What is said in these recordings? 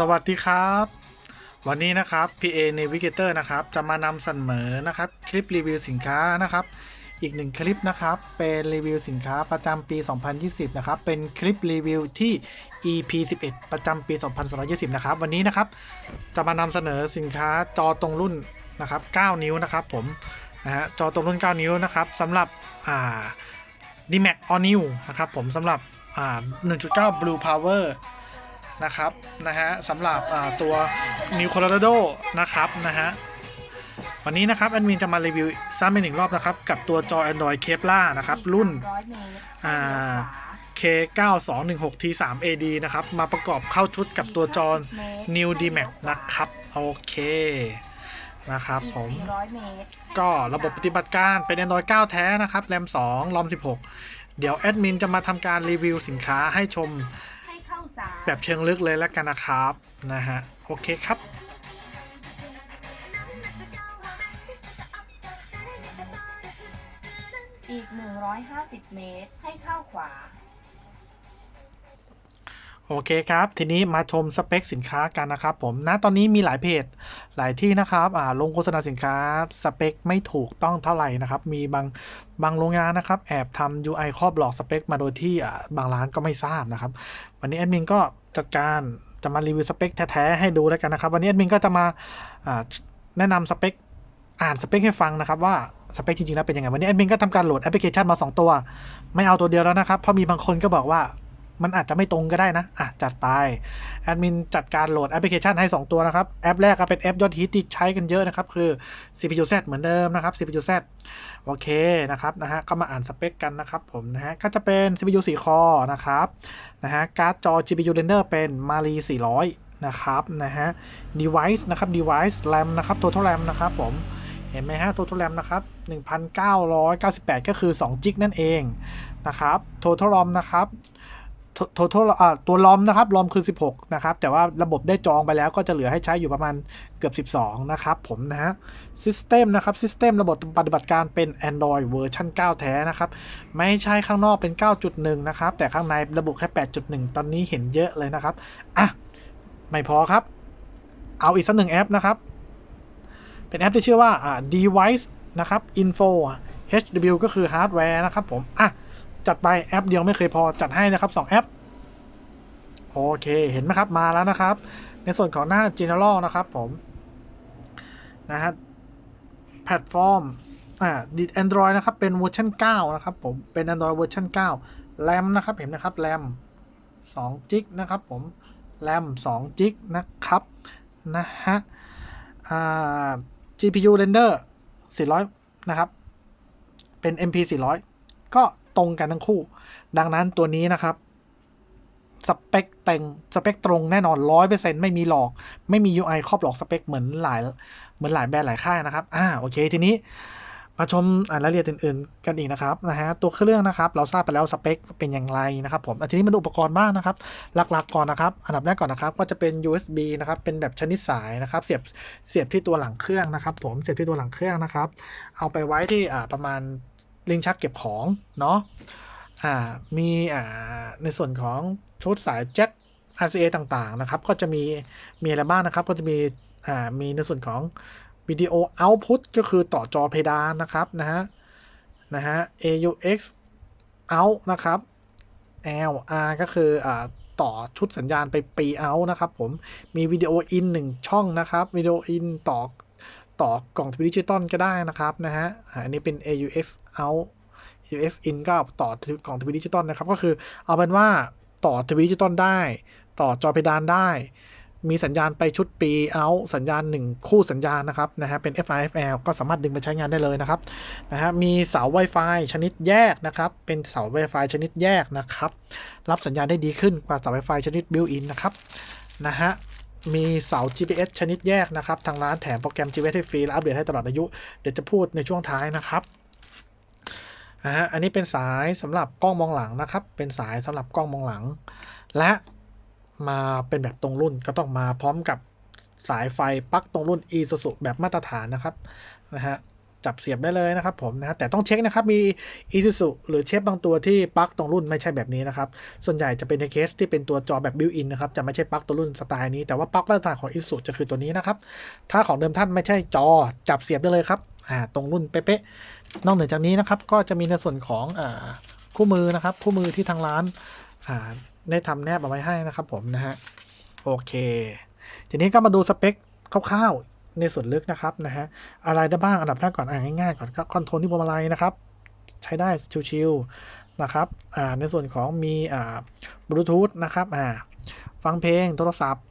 สวัสดีครับ วันนี้นะครับ PA Navigator นะครับ จะมานำเสนอนะครับ คลิปรีวิวสินค้านะครับ อีกหนึ่งคลิปนะครับ เป็นรีวิวสินค้าประจำปี 2020 นะครับ เป็นคลิปรีวิวที่ EP 11 ประจำปี 2220 นะครับ วันนี้นะครับ จะมานำเสนอสินค้าจอตรงรุ่นนะครับ 9 นิ้วนะครับ ผมนะฮะจอตรงรุ่น 9 นิ้วนะครับสำหรับอ่า DMAX All New นะครับผมสำหรับอ่า1.9 Blue Power นะครับนะฮะสำหรับตัว New Colorado นะครับนะฮะวันนี้นะครับแอดมินจะมารีวิวซ้ำอีกหนึ่งรอบนะครับ กับตัวจอ Android Kevlar นะครับ รุ่นอ่า K9216 T3 AD นะครับ มาประกอบเข้าชุดกับตัวจอ New DMAX นะครับ โอเคนะครับผมก็ระบบปฏิบัติการเป็น Android 9 แท้นะครับแรม2รอม16 เดี๋ยวแอดมินจะมาทำการรีวิวสินค้าให้ชม ให้เข้าสารแบบเชิงลึกเลยแล้วกันนะครับนะฮะโอเคครับอีก 150 เมตร ให้เข้าขวา โอเคครับ ทีนี้มาชมสเปคสินค้ากันนะครับผมนะตอนนี้มีหลายเพจ หลายที่นะครับอ่าลงโฆษณาสินค้าสเปคไม่ถูกต้องเท่าไหร่นะครับ มีบางบางโรงงานนะครับ แอบทำ UI ครอบหลอกสเปค มาโดยที่อ่าบางร้านก็ไม่ทราบนะครับ วันนี้แอดมินก็จัดการจะมารีวิวสเปคแท้ๆให้ดูแล้วกันนะครับ วันนี้แอดมินก็จะมาอ่าแนะนำสเปคอ่านสเปคให้ฟังนะครับว่าสเปคจริงๆแล้วเป็นยังไงวันนี้แอดมินก็ทำการโหลดแอปพลิเคชันมา 2 ตัว ไม่เอาตัวเดียวแล้วนะครับเพราะมีบางคนก็บอกว่า มันอาจจะไม่ตรงก็ได้นะ อะ จัดไป แอดมินจัดการโหลดแอปพลิเคชันให้ 2 ตัวนะครับ แอปแรกก็เป็นแอปยอดฮิตที่ใช้กันเยอะนะครับ คือ CPU Z เหมือนเดิมนะครับ CPU Z โอเคนะครับนะฮะก็มาอ่านสเปคกันนะครับผมนะฮะก็จะเป็น CPU 4 คอนะครับนะฮะการ์ดจอ GPU Render เป็น Mali 400 นะครับนะฮะ device นะครับ device RAM นะครับ total RAM นะครับผมเห็นไหมฮะ total RAM นะครับ 1998 ก็คือ2จิกนั่นเองนะครับ total ROM นะครับ to- total ตัว ROM นะครับ ROM คือ 16 นะครับ แต่ว่าระบบได้จองไปแล้วก็จะเหลือให้ใช้อยู่ประมาณเกือบ 12 นะครับผมนะฮะ System นะครับ System ระบบปฏิบัติการเป็น Android เวอร์ชัน9 แท้นะครับ ไม่ใช่ข้างนอกเป็น 9.1 นะครับ แต่ข้างในระบุแค่ 8.1 ตอนนี้เห็นเยอะเลยนะครับ อะ ไม่พอครับ เอาอีกสักหนึ่งแอปนะครับ เป็นแอปที่ชื่อว่าอ่า device นะครับ info HW ก็คือ hardware นะครับผม อะ จัดไปแอปเดียวไม่เคยพอจัดให้นะครับ 2 แอป โอเคเห็นไหมครับมาแล้วนะครับ ในส่วนของหน้า general นะครับผมนะฮะแพลตฟอร์มอ่าดิ Android นะครับ เป็นเวอร์ชัน9นะครับผมเป็น Android เวอร์ชัน9 RAM นะครับเห็นไหมครับ RAM 2จิกนะครับผม RAM 2จิกนะครับนะฮะอ่า GPU render 400 นะครับ เป็น MP 400 ก็ตรงกันทั้งคู่ ดังนั้นตัวนี้นะครับสเปคเต็งสเปคตรงแน่นอน100%ไม่มีหลอก ไม่มี UI ครอบหลอกสเปคเหมือนหลายเหมือนหลายแบรนด์หลายค่ายนะครับ อ่าโอเคทีนี้มาชมรายละเอียดอื่นๆ กันอีกนะครับนะฮะตัวเครื่องนะครับ เราทราบไปแล้วสเปคเป็นอย่างไรนะครับผมทีนี้มาดูอุปกรณ์บ้างนะครับ หลักๆก่อนนะครับ อันดับแรกก่อนนะครับ ก็จะเป็น USB นะครับ เป็นแบบชนิดสายนะครับ เสียบเสียบที่ตัวหลังเครื่องนะครับ ผมเสียบที่ตัวหลังเครื่องนะครับ เอาไปไว้ที่อ่าประมาณ ลิงชักเก็บของเนาะอ่ามีอ่าในส่วนของชุดสายแจ็ค RCA ต่างๆนะครับ ก็จะมีมีอะไรบ้างนะครับ ก็จะมีอ่ามีในส่วนของวิดีโอ output ก็คือต่อจอเพดานนะครับนะฮะนะฮะ AUX out นะครับ LR ก็คืออ่าต่อชุดสัญญาณไปปี out นะครับผมมีวิดีโอ in 1ช่องนะครับวิดีโอ in ต่อ ต่อกล่องทีวีดิจิตอลก็ได้นะครับนะฮะอันนี้เป็น AUX out AUX in ก็ต่อกล่องทีวีดิจิตอลนะครับ ก็คือเอาเป็นว่าต่อทีวีดิจิตอลได้ ต่อจอเพดานได้ มีสัญญาณไปชุดปี out สัญญาณ 1 คู่สัญญาณนะครับนะฮะเป็น FIFL ก็สามารถดึงไปใช้งานได้เลยนะครับนะฮะมีเสา Wi-Fi ชนิดแยกนะครับ เป็นเสา Wi-Fi ชนิดแยกนะครับ รับสัญญาณได้ดีขึ้นกว่าเสา Wi-Fi ชนิด built-in นะครับนะฮะ มีเสา GPS ชนิดแยกนะครับ ทางร้านแถมโปรแกรม GPS ให้ฟรีและอัปเดตให้ตลอดอายุ เดี๋ยวจะพูดในช่วงท้ายนะครับนะฮะอันนี้เป็นสายสำหรับกล้องมองหลังนะครับ เป็นสายสำหรับกล้องมองหลัง และมาเป็นแบบตรงรุ่นก็ต้องมาพร้อมกับสายไฟปลั๊กตรงรุ่น e s u s u แบบมาตรฐานนะครับนะฮะ จับเสียบได้เลยนะครับผมนะแต่ต้องเช็คนะครับ มี i s u z u หรือเชฟบางตัวที่ปลั๊กตรงรุ่นไม่ใช่แบบนี้นะครับ ส่วนใหญ่จะเป็นในเคสที่เป็นตัวจอแบบบิวอินนะครับ จะไม่ใช่ปลั๊กตัวรุ่นสไตล์นี้ แต่ว่าปลั๊กมาตรฐานของ i s u z u จะคือตัวนี้นะครับ ถ้าของเดิมท่านไม่ใช่จอจับเสียบได้เลยครับอ่าตรงรุ่นเป๊ะๆนอกเหนือจากนี้นะครับ ก็จะมีในส่วนของอ่าคู่มือนะครับ คู่มือที่ทางร้านอ่าได้ทำแนบเอาไว้ให้นะครับผมนะฮะโอเค ทีนี้ก็มาดูสเปคคร่าวๆ ในส่วนลึกนะครับนะฮะอะไรได้บ้างอันดับแรกก่อนอ่านง่ายๆก่อนก็คอนโทรลที่พวงมาลัยนะครับ ใช้ได้ชิวๆนะครับอ่าในส่วนของมีอ่าบลูทูธนะครับอ่าฟังเพลงโทรศัพท์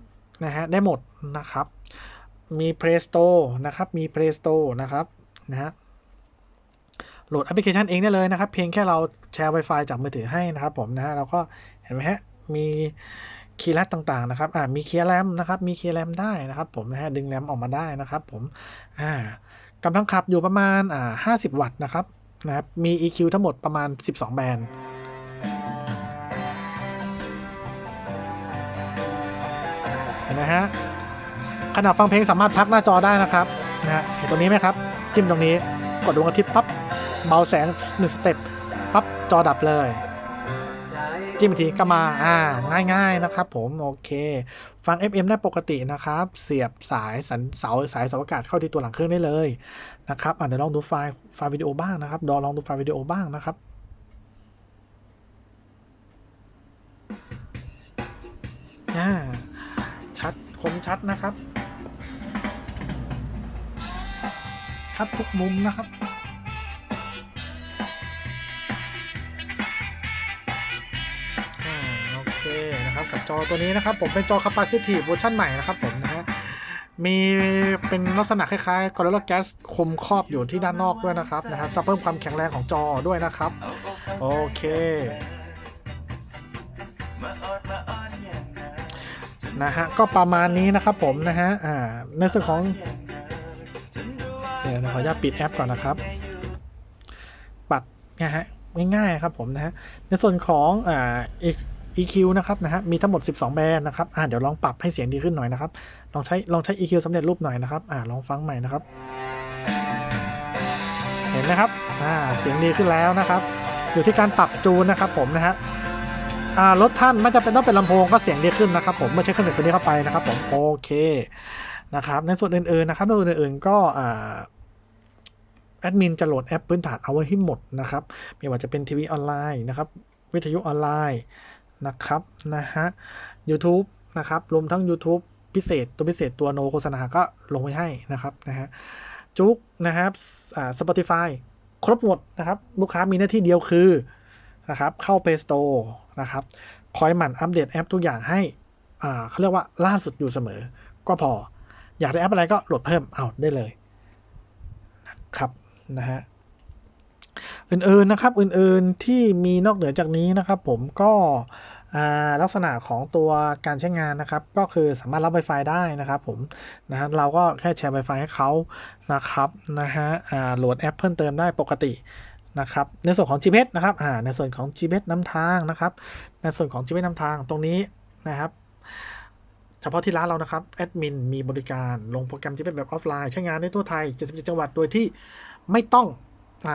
นะฮะได้หมดนะครับมี Play Store นะครับมี Play Store นะครับนะฮะโหลดแอปพลิเคชันเองได้เลยนะครับ เพียงแค่เราแชร์ Wi-Fi จากมือถือให้นะครับผมนะฮะเราก็เห็นไหมฮะมี คีย์ลัดต่างๆนะครับ อ่า มีเคียร์แรมนะครับ มีเคียร์แรมได้นะครับ ผมนะฮะ ดึงแรมออกมาได้นะครับ ผม อ่ากำลังขับอยู่ประมาณ อ่า 50 วัตต์นะครับ นะครับ มี EQ ทั้งหมดประมาณ 12 แบนด์เห็นไหมฮะ ขณะฟังเพลงสามารถพักหน้าจอได้นะครับนะฮะเห็นตรงนี้ไหมครับ จิ้มตรงนี้ กดดวงอาทิตย์ปั๊บ เบาแสงหนึ่งสเต็ป ปั๊บ จอดับเลย จิ้มทีก็มาอ่าง่าย ๆนะครับผมโอเค ฟัง FM ได้ปกตินะครับ เสียบสายสันเสาสายเสาอากาศเข้าที่ตัวหลังเครื่องได้เลยนะครับอะเดี๋ยวลองดูไฟล์ไฟล์วิดีโอบ้างนะครับดอลองดูไฟล์วิดีโอบ้างนะครับอ่าชัดคมชัดนะครับ ชัดทุกมุมนะครับ เคนะครับกับจอตัวนี้นะครับผมเป็นจอ capacitive เวอร์ชันใหม่นะครับผมนะฮะมีเป็นลักษณะคล้ายๆ Gorilla Glass คมครอบอยู่ที่ด้านนอกด้วยนะครับนะครับจะเพิ่มความแข็งแรงของจอด้วยนะครับ โอเคนะฮะก็ประมาณนี้นะครับผมนะฮะอ่าในส่วนของเดี๋ยวขออนุญาตปิดแอปก่อนนะครับ ปัดนะฮะง่ายๆครับผมนะฮะในส่วนของอ่าอีก EQ นะครับนะฮะมีทั้งหมด 12 แบรนด์นะครับอ่าเดี๋ยวลองปรับให้เสียงดีขึ้นหน่อยนะครับลองใช้ลองใช้ EQ สำเร็จรูปหน่อยนะครับอ่าลองฟังใหม่นะครับ เห็นนะครับอ่าเสียงดีขึ้นแล้วนะครับ อยู่ที่การปรับจูนนะครับผมนะฮะอ่ารถท่านไม่จำเป็นต้องเป็นลำโพงก็เสียงดีขึ้นนะครับผมเมื่อใช้เครื่องเสียงตัวนี้เข้าไปนะครับ ผมโอเคนะครับในส่วนอื่นๆนะครับในส่วนอื่นๆก็อ่าแอดมินจะโหลดแอปพื้นฐานเอาไว้ให้หมดนะครับ ไม่ว่าจะเป็นทีวีออนไลน์นะครับ วิทยุออนไลน์ นะครับนะฮะ YouTube นะครับรวมทั้ง YouTube พิเศษตัวพิเศษตัวโนโฆษณาก็ลงไว้ให้นะครับนะฮะจุกนะครับอ่า Spotify ครบหมดนะครับ ลูกค้ามีหน้าที่เดียวคือนะครับเข้า Play Store นะครับคอยหมั่นอัปเดตแอปทุกอย่างให้อ่าเขาเรียกว่าล่าสุดอยู่เสมอ ก็พอ อยากได้แอปอะไรก็โหลดเพิ่มเอาได้เลยนะครับนะฮะอื่นๆนะครับ อื่นๆที่มีนอกเหนือจากนี้นะครับ ผมก็อ ลักษณะของตัวการใช้งานนะครับ ก็คือสามารถรับ Wi-Fi ได้นะครับผมนะฮะเราก็แค่แชร์ Wi-Fi ให้เขานะครับนะฮะโหลดแอปเพิ่มเติมได้ปกตินะครับในส่วนของ GPS นะครับในส่วนของ GPS นำทางนะครับ ในส่วนของ GPS นำทางตรงนี้นะครับเฉพาะที่ร้านเรานะครับแอดมินมีบริการลงโปรแกรมที่เป็นแบบออฟไลน์ ใช้งานได้ทั่วไทย 77 จังหวัดโดยที่ไม่ต้องอ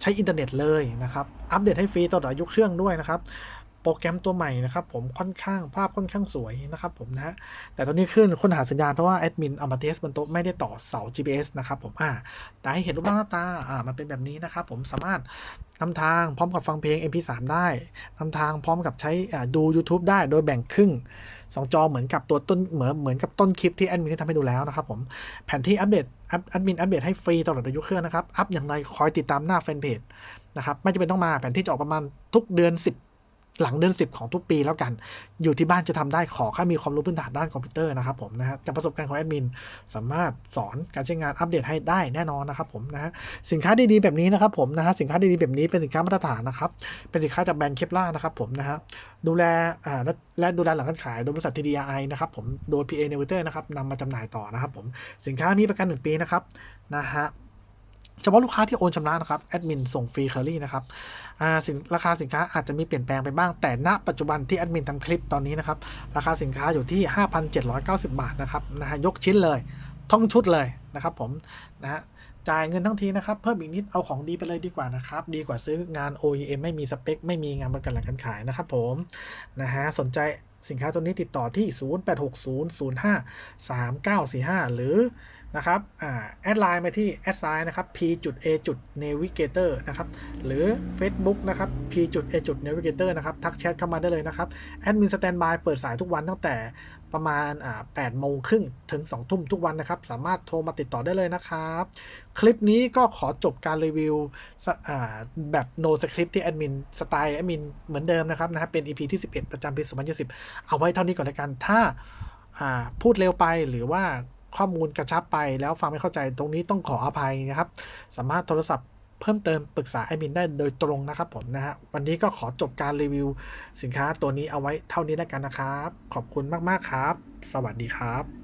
ใช้อินเทอร์เน็ตเลยนะครับ อัปเดตให้ฟรีตลอดอายุเครื่องด้วยนะครับ โปรแกรมตัวใหม่นะครับผมค่อนข้างภาพค่อนข้างสวยนะครับผมนะฮะแต่ตอนนี้ขึ้นค้นหาสัญญาณเพราะว่าแอดมินเอามาเทสบนโต๊ะไม่ได้ต่อเสา GPS นะครับผมอ่าแต่ให้เห็นรูปร่างหน้าตาอ่ามันเป็นแบบนี้นะครับผมสามารถนำทางพร้อมกับฟังเพลง MP3 ได้นำทางพร้อมกับใช้อ่าดู YouTube ได้โดยแบ่งครึ่งสองจอเหมือนกับตัวต้นเหมือนเหมือนกับต้นคลิปที่แอดมินได้ทำให้ดูแล้วนะครับผมแผนที่อัปเดตแอดแอดมินอัปเดตให้ฟรีตลอดอายุเครื่องนะครับ อัพอย่างไรคอยติดตามหน้าแฟนเพจนะครับไม่จำเป็นต้องมาแผนที่จะออกประมาณทุกเดือน 10 หลังเดือน 10 ของทุกปีแล้วกัน อยู่ที่บ้านจะทำได้ขอแค่มีความรู้พื้นฐานด้านคอมพิวเตอร์นะครับผมนะฮะจากประสบการณ์ของแอดมินสามารถสอนการใช้งานอัปเดตให้ได้แน่นอนนะครับผมนะฮะสินค้าดีๆแบบนี้นะครับผมนะฮะสินค้าดีๆแบบนี้เป็นสินค้ามาตรฐานนะครับเป็นสินค้าจากแบรนด์เคปล่านะครับผมนะฮะดูแลอ่าและดูแลหลังการขายโดยบริษัท TDI นะครับผมโดย PA n e v i t e r นะครับนำมาจำหน่ายต่อนะครับผมสินค้านี้ประกัน 1 ปีนะครับนะฮะ เฉพาะลูกค้าที่โอนชำระนะครับแอดมินส่งฟรีเคอรี่นะครับสินราคาสินค้าอาจจะมีเปลี่ยนแปลงไปบ้างแต่ณ ปัจจุบันที่แอดมินทำคลิปตอนนี้นะครับราคาสินค้าอยู่ที่ 5,790 บาทนะครับนะฮะยกชิ้นเลยท่องชุดเลยนะครับผมนะฮะจ่ายเงินทั้งทีนะครับ เพิ่มอีกนิดเอาของดีไปเลยดีกว่านะครับ ดีกว่าซื้องาน OEM ไม่มีสเปค ไม่มีงานประกันหลังการขายนะครับผมนะฮะสนใจสินค้าตัวนี้ติดต่อที่ 0860053945 หรือ นะครับแอดไลน์มาที่แอดไซน์นะครับ p.a.navigator นะครับ หรือ Facebook นะครับ p.a.navigator นะครับ ทักแชทเข้ามาได้เลยนะครับ แอดมินสแตนบายเปิดสายทุกวันตั้งแต่ประมาณ8โมงครึ่งถึง 2 ทุ่มทุกวันนะครับ สามารถโทรมาติดต่อได้เลยนะครับ คลิปนี้ก็ขอจบการรีวิวแบบ no script ที่แอดมินสไตล์แอดมินเหมือนเดิมนะครับนะฮะเป็น EP ที่ 11 ประจำปี 2020 เอาไว้เท่านี้ก่อนละกัน ถ้าพูดเร็วไปหรือว่า ข้อมูลกระชับไปแล้วฟังไม่เข้าใจตรงนี้ต้องขออภัยนะครับ สามารถโทรศัพท์เพิ่มเติมปรึกษาแอดมินได้โดยตรงนะครับผมนะฮะวันนี้ก็ขอจบการรีวิวสินค้าตัวนี้เอาไว้เท่านี้แล้วกันนะครับ ขอบคุณมาก ๆ ครับ สวัสดีครับ